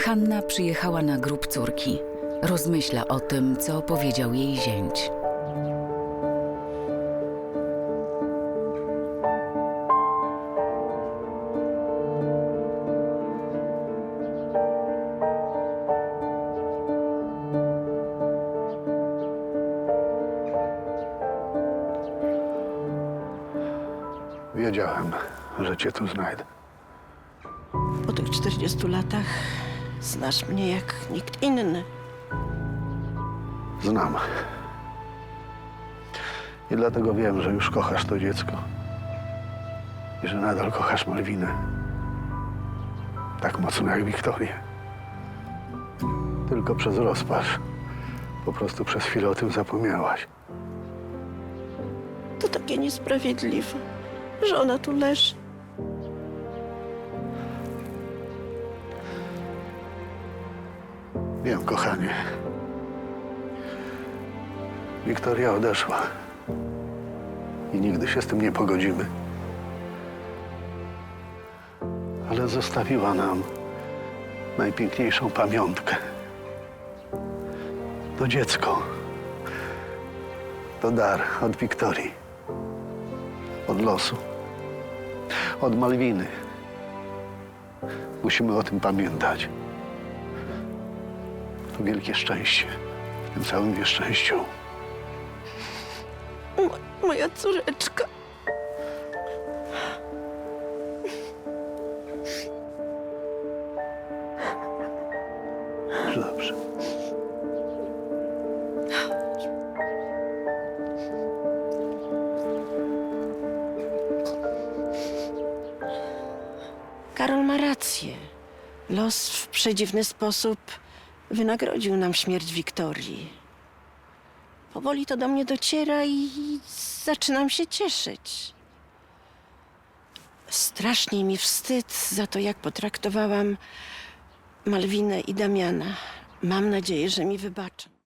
Hanna przyjechała na grób córki. Rozmyśla o tym, co powiedział jej zięć. Wiedziałem, że cię tu znajdę. Po tych 40 latach znasz mnie jak nikt inny. Znam. I dlatego wiem, że już kochasz to dziecko. I że nadal kochasz Malwinę. Tak mocno jak Wiktorię. Tylko przez rozpacz. Po prostu przez chwilę o tym zapomniałaś. To takie niesprawiedliwe, że ona tu leży. Wiem, kochanie. Wiktoria odeszła. I nigdy się z tym nie pogodzimy. Ale zostawiła nam najpiękniejszą pamiątkę. To dziecko. To dar od Wiktorii. Od losu. Od Malwiny. Musimy o tym pamiętać. To wielkie szczęście w tym całym nieszczęściu. Mo- moja córeczka. Dobrze. Karol ma rację. Los w przedziwny sposób wynagrodził nam śmierć Wiktorii. Powoli to do mnie dociera i zaczynam się cieszyć. Strasznie mi wstyd za to, jak potraktowałam Malwinę i Damiana. Mam nadzieję, że mi wybaczą.